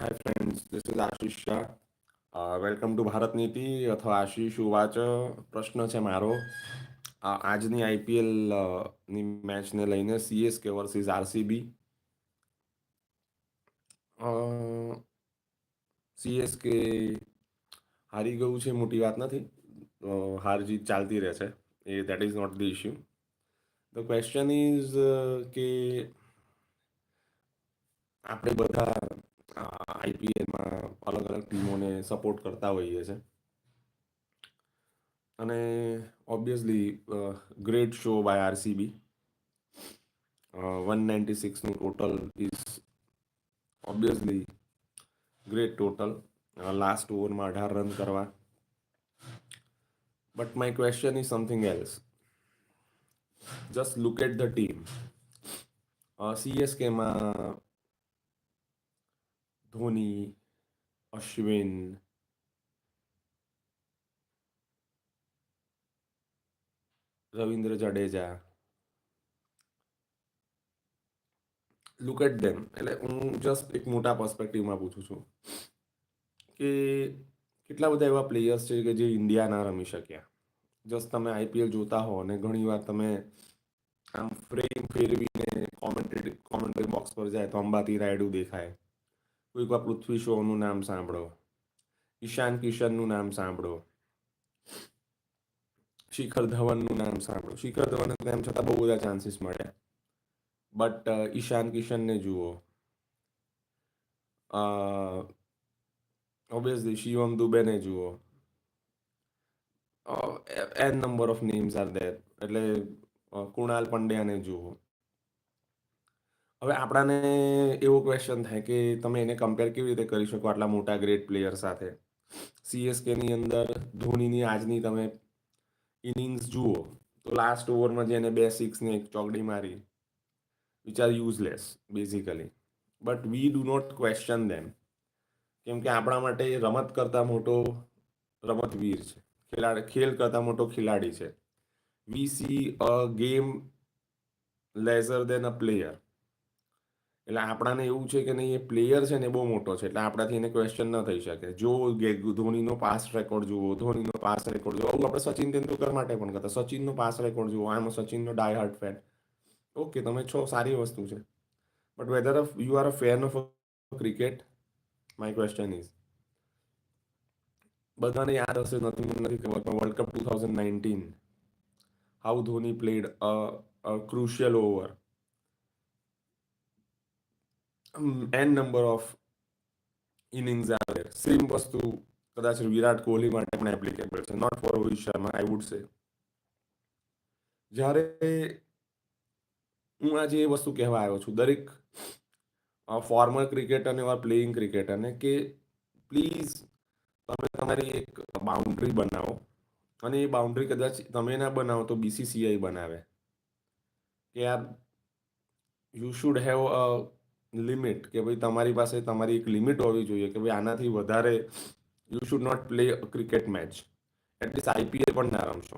Hi friends this is Ashish Shah welcome to Bharat Niti અથવા આશીષ ઉવાચ પ્રશ્ન છે મારો આજની આઈપીએલની મેચને લઈને સીએસકે વર્સિસ આરસીબી સીએસકે હારી ગયું છે મોટી વાત નથી હાર જીત ચાલતી રહે છે એ that is not the issue the question is કે આપણે બધા આઈપીએલમાં અલગ અલગ ટીમોને સપોર્ટ કરતા હોઈએ છે. અને obviously great show by RCB one ninety સિક્સનું total is obviously great total last ઓવરમાં અઢાર રન કરવા. But my question is something else just look at the team સીએસકેમાં Dhoni Ashwin Ravindra Jadeja look at them એટલે હું just એક મોટા પર્સપેક્ટિવમાં પૂછું છું કે કેટલા બધા એવા પ્લેયર્સ છે કે જે ઇન્ડિયા ના રમી શક્યા? જસ્ટ તમે આઈપીએલ જોતા હો અને ઘણીવાર તમે આમ ફ્રેમ ફેરવીને કોમેન્ટ્રી કોમેન્ટ્રી બોક્સ પર જાય તો અંબાતી રાયડુ દેખાય. કોઈક વાર પૃથ્વી શોનું નામ સાંભળો. ઈશાન કિશનનું નામ સાંભળો. શિખર ધવનનું નામ સાંભળો. શિખર ધવન તેમ છતાં બહુ બધા ચાન્સીસ મળ્યા બટ ઈશાન કિશનને જુઓ. ઓબ્વિયસલી શિવમ દુબેને જુઓ. An number of names are there એટલે કુણાલ પંડ્યાને જુઓ. હવે આપણાને એવો ક્વેશ્ચન થાય કે તમે એને કમ્પેર કેવી રીતે કરી શકો આટલા મોટા ગ્રેટ પ્લેયર સાથે? સીએસકેની અંદર ધોનીની આજની તમે ઇનિંગ્સ જુઓ, તો લાસ્ટ ઓવરમાં જેને બે સિક્સને એક ચોકડી મારી which are useless basically but we do not question them કેમ કે આપણા માટે રમત કરતાં મોટો રમતવીર છે. ખેલાડી ખેલ કરતાં મોટો ખેલાડી છે. We see a game lesser than a player એટલે આપણાને એવું છે કે નહીં, એ પ્લેયર છે ને બહુ મોટો છે, એટલે આપણાથી એને ક્વેશ્ચન ન થઈ શકે. જો ધોનીનો પાસ રેકોર્ડ જુઓ, ધોનીનો પાસ રેકોર્ડ જુઓ, આવું આપણે સચિન તેંડુલકર માટે પણ કરતા. સચિનનો પાસ રેકોર્ડ જુઓ, આમ સચિનનો ડાય હાર્ટ ફેન ઓકે તમે છો, સારી વસ્તુ છે. But whether of you are a fan of cricket my question is બધાને યાદ હશે, નથી મને નથી ખબર, પણ world cup two thousand nineteen how Dhoni played a crucial over an number of innings આવે સેમ વસ્તુ કદાચ વિરાટ કોહલી માટે પણ એપ્લિકેબલ છે not for Rohit Sharma I would say જ્યારે હું આજે એ વસ્તુ કહેવા આવ્યો છું, દરેક ફોર્મર ક્રિકેટરને ઓર પ્લેઇંગ ક્રિકેટરને કે પ્લીઝ તમે તમારી એક બાઉન્ડ્રી બનાવો અને એ બાઉન્ડ્રી કદાચ તમે ના બનાવો તો બીસીસીઆઈ બનાવે. કે યાર you should have a limit કે ભાઈ તમારી પાસે તમારી એક લિમિટ હોવી જોઈએ કે ભાઈ આનાથી વધારે you should not play cricket match at least IPL પણ ના રમશો.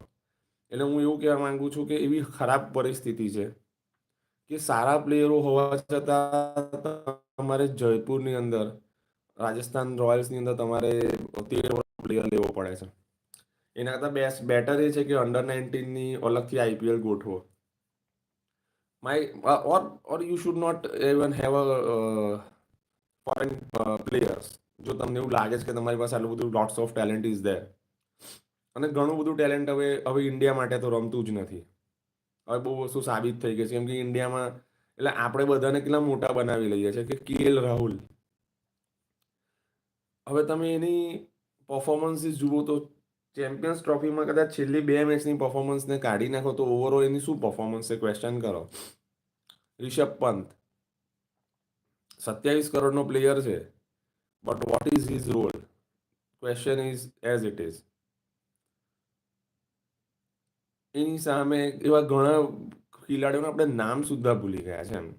એટલે હું એવું કહેવા માંગુ છું કે એવી ખરાબ પરિસ્થિતિ છે કે સારા પ્લેયરો હોવા છતાં તમારે જયપુરની અંદર, રાજસ્થાન રોયલ્સની અંદર તમારે તેર પ્લેયર લેવો પડે છે. એના કરતાં બેસ્ટ બેટર એ છે કે અંડર નાઇન્ટીનની અલગથી આઈપીએલ ગોઠવો. My uh, or or you should not even have a uh, foreign uh, players. જો તમને એવું લાગે છે કે તમારી પાસે આટલું બધું lots of talent is there અને ઘણું બધું ટેલેન્ટ હવે હવે ઇન્ડિયા માટે તો રમતું જ નથી. હવે બહુ વસ્તુ સાબિત થઈ ગઈ છે. કેમ કે ઇન્ડિયામાં એટલે આપણે બધાને કેટલા મોટા બનાવી લઈએ છીએ કે કેએલ રાહુલ હવે તમે એની પરફોર્મન્સીસ જુઓ તો ચેમ્પિયન્સ ટ્રોફીમાં કદાચ છેલ્લી બે મેચની પરફોર્મન્સને કાઢી નાખો તો ઓવરઓલ એની શું પરફોર્મન્સ છે? ક્વેશ્ચન કરો. રિષભ પંત. સત્યાવીસ કરોડનો પ્લેયર છે. But what is his role question is as it is એની સામે એવા ઘણા ખેલાડીઓને આપણે નામ સુદ્ધા ભૂલી ગયા છે એમ.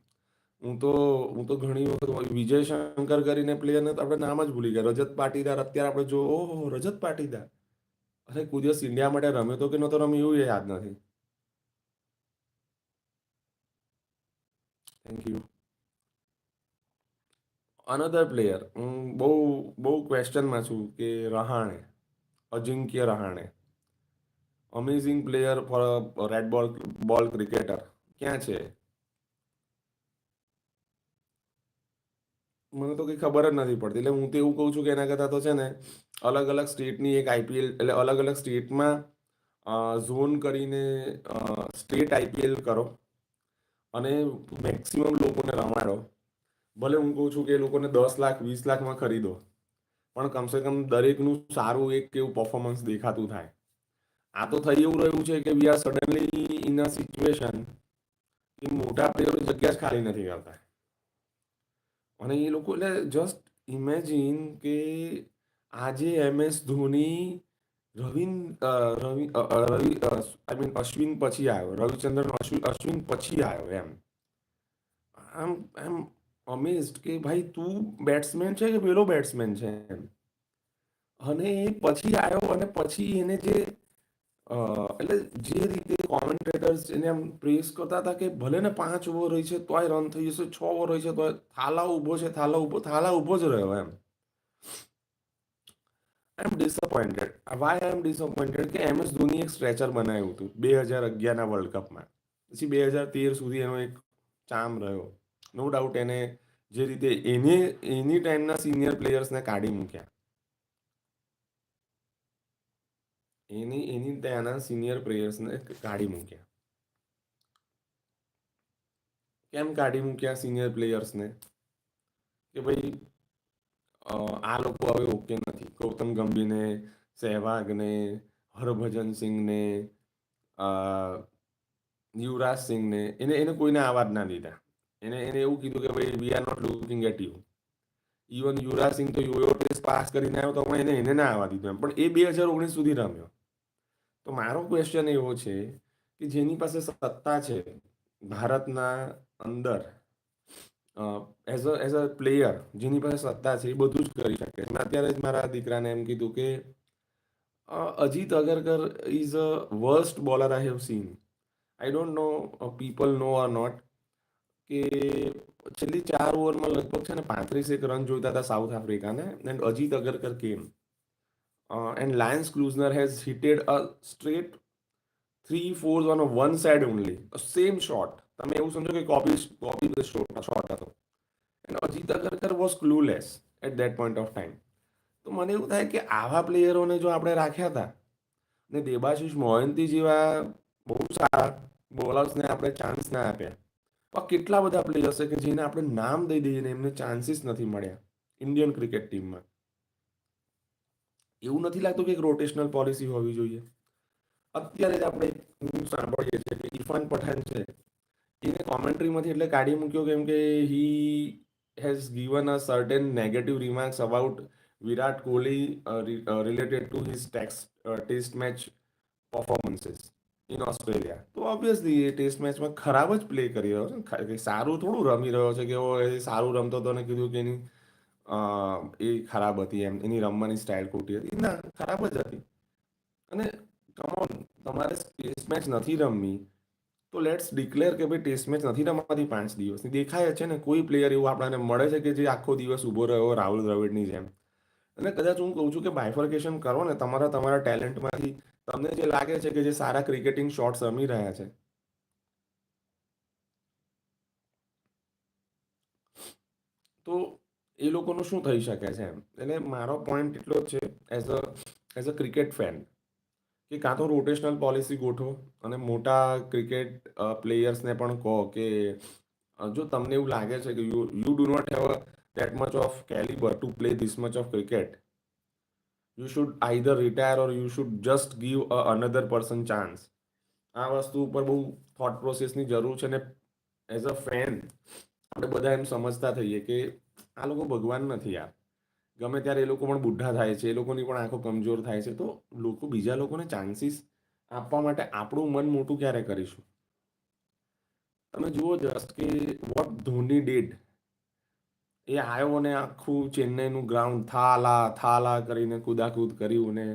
હું તો હું તો ઘણી વખત વિજય શંકર કરીને પ્લેયરને તો આપણે નામ જ ભૂલી ગયા. રજત પાટીદાર અત્યારે આપણે જો, ઓહો, રજત પાટીદાર. અરે, કોઈ દિવસ ઇન્ડિયા માટે રમ્યો તો કે નહોતો રમ્યો, એવું યાદ નથી. થેન્ક યુ અનધર પ્લેયર હું બહુ બહુ ક્વેશ્ચનમાં છું કે Rahane, Ajinkya Rahane amazing player for red ball ball cricketer ક્યાં છે? મને તો કંઈ ખબર જ નથી પડતી. એટલે હું તો એવું કહું છું કે એના કરતાં તો છે ને, અલગ અલગ સ્ટેટની એક આઈપીએલ, એટલે અલગ અલગ સ્ટેટમાં ઝોન કરીને સ્ટેટ આઈપીએલ કરો અને મેક્સિમમ લોકોને રમાડો. ભલે હું કહું છું કે એ લોકોને દસ લાખ, વીસ લાખમાં ખરીદો, પણ કમસે કમ દરેકનું સારું એક કેવું પરફોર્મન્સ દેખાતું થાય. આ તો થઈ એવું રહ્યું છે કે we are suddenly in a situation કે મોટા પ્લેયરો જગ્યા જ ખાલી નથી કરતા. અને એ લોકો એટલે જસ્ટ ઇમેજિન કે આજે M S Dhoni Ravin Ravi Ravi I mean Ashwin પછી આવ્યો. રવિચંદ્રન અશ્વિન અશ્વિન પછી આવ્યો એમ. આમ એમ અમેઝડ કે ભાઈ તું બેટ્સમેન છે કે પેલો બેટ્સમેન છે એમ? અને એ પછી આવ્યો અને પછી એને જે એટલે જે રીતે કોમેન્ટેટર્સ એને એમ પ્રેસ કરતા હતા કે ભલે ને પાંચ ઓવર હોય છે, તોય રન થઈ જશે, છ ઓવર હોય છે, તોય થાલા ઊભો છે, થાલા ઊભો થાલા ઊભો જ રહ્યો એમ. I am disappointed why I am disappointed કે એમ એસ ધોની એક સ્ટ્રેચર બનાવ્યું હતું બે હજાર અગિયારના વર્લ્ડ કપમાં પછી બે હજાર તેર સુધી એનો એક ચામ રહ્યો. નો ડાઉટ એને જે રીતે એને, એની ટાઈમના સિનિયર પ્લેયર્સને કાઢી મૂક્યા. એની એની ત્યાંના સિનિયર પ્લેયર્સને કાઢી મૂક્યા કેમ કાઢી મૂક્યા સિનિયર પ્લેયર્સને કે ભાઈ આ લોકો હવે ઓકે નથી ગૌતમ ગંભીરને સહેવાગને હરભજન સિંહને યુવરાજ સિંહને એને એને કોઈને આવાજ ના દીધા એને એને એવું કીધું કે ભાઈ we are not looking at you even Yuvraj Singh તો યુઓ ટેસ્ટ પાસ કરીને આવ્યો તો પણ એને એને ના આવવા દીધું એમ પણ એ બે હજાર ઓગણીસ સુધી રમ્યો તો મારો ક્વેશ્ચન એવો છે કે જેની પાસે સત્તા છે, ભારતના અંદર as a as a player જેની પાસે સત્તા છે એ બધું જ કરી શકે છે. અત્યારે જ મારા દીકરાને એમ કીધું કે Ajit Agarkar is a worst bowler I have seen I don't know people know are not કે છેલ્લી ચાર ઓવરમાં લગભગ છે ને પાંત્રીસ એક રન જોઈતા હતા સાઉથ આફ્રિકાને એન્ડ અજીત અગરકર કેમ uh, and Lance Klusner has hitted a straight three fours on a one side only, a same shot. તમે એવું સમજો કે કોપી કોપી ધ શોટ હતો and Ajit Agarkar was clueless at that point of time તો મને એવું થાય કે આવા પ્લેયરોને જો આપણે રાખ્યા હતા ને દેબાશિષ મોહંતી જેવા બહુ સારા બોલર્સને આપણે ચાન્સ ના આપ્યા કેટલા બધા પ્લેયર્સ છે કે જેને આપણે નામ દઈ દઈએ ને એમને ચાન્સીસ નથી મળ્યા ઇન્ડિયન ક્રિકેટ ટીમમાં એવું નથી લાગતું કે એક રોટેશનલ પોલિસી હોવી જોઈએ. અત્યારે જ આપણે સાંભળીએ છીએ કે ઇરફાન પઠાણ છે. એને કોમેન્ટ્રીમાંથી એટલે કાઢી મૂક્યો કેમ કે he has given a certain negative remarks about Virat Kohli related to his tax test match performances in Australia તો ઓબ્વિયસલી એ ટેસ્ટ મેચમાં ખરાબ જ પ્લે કરી રહ્યો છે સારું થોડું રમી રહ્યો છે કે સારું રમતો હતો ને કીધું કે એની એ ખરાબ હતી એમ, એની રમવાની સ્ટાઇલ ખોટી હતી. ના, ખરાબ જ હતી. અને કમોન તમારે ટેસ્ટ મેચ નથી રમવી, તો લેટ્સ ડિક્લેર કે ભાઈ ટેસ્ટ મેચ નથી રમવાથી પાંચ દિવસની. દેખાય છે ને, કોઈ પ્લેયર એવું આપણને મળે છે કે જે આખો દિવસ ઊભો રહ્યો, રાહુલ દ્રવિડની જેમ. અને કદાચ હું કહું છું કે બાયફર્કેશન કરો ને, તમારા તમારા ટેલેન્ટમાંથી તમને જે લાગે છે કે જે સારા ક્રિકેટિંગ શોટ્સ રમી રહ્યા છે. તો એ લોકોનું શું થઈ શકે છે એમ? એટલે મારો પોઈન્ટ એટલો જ છે as a as a cricket fan કે કાં તો રોટેશનલ પોલિસી ગોઠવો અને મોટા ક્રિકેટ પ્લેયર્સને પણ કહો કે જો તમને એવું લાગે છે કે you you do not have that much of calibre to play this much of cricket you should either retire or you should just give a another person chance આ વસ્તુ ઉપર બહુ થોટ પ્રોસેસની જરૂર છે ને એઝ અ ફેન આપણે બધા એમ સમજતા થઈએ કે આ લોકો ભગવાન નથી યાર. ગમે ત્યારે એ લોકો પણ બુઢા થાય છે, એ લોકોની પણ આંખો કમજોર થાય છે, તો લોકો બીજા લોકોને ચાન્સીસ આપવા માટે આપણું મન મોટું ક્યારે કરીશું? તમે જુઓ જસ્ટ કે વોટ ધોની ડીડ એ આવ્યો ને આખું ચેન્નઈનું ગ્રાઉન્ડ થાલા થાલા કરીને કુદાકૂદ કર્યું ને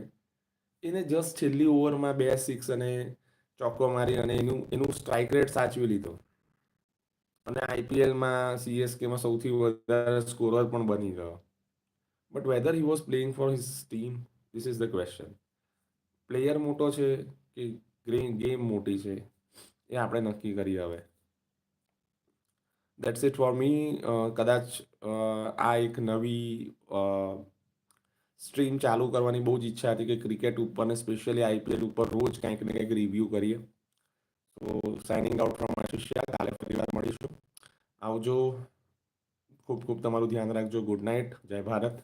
એને જસ્ટ છેલ્લી ઓવરમાં બે સિક્સ અને ચોક્કો મારી અને એનું એનું સ્ટ્રાઇક રેટ સાચવી લીધો. અને આઈપીએલમાં સીએસકેમાં સૌથી વધારે સ્કોરર પણ બની ગયો. But whether he was playing for his team this is the question player મોટો છે કે ગેમ મોટી છે, એ આપણે નક્કી કરીએ હવે. દેટ્સ ઇટ ફોર મી કદાચ આ એક નવી સ્ટ્રીમ ચાલુ કરવાની બહુ જ ઈચ્છા હતી કે ક્રિકેટ ઉપર ને સ્પેશિયલી આઈપીએલ ઉપર રોજ કંઈક ને કંઈક રિવ્યૂ કરીએ. તો સાઇનિંગ આઉટ ફ્રોમ આશિષ્યા કાલે ફરીવાર મળીશું આવજો. ખૂબ ખૂબ તમારું ધ્યાન રાખજો. ગુડ નાઇટ જય ભારત.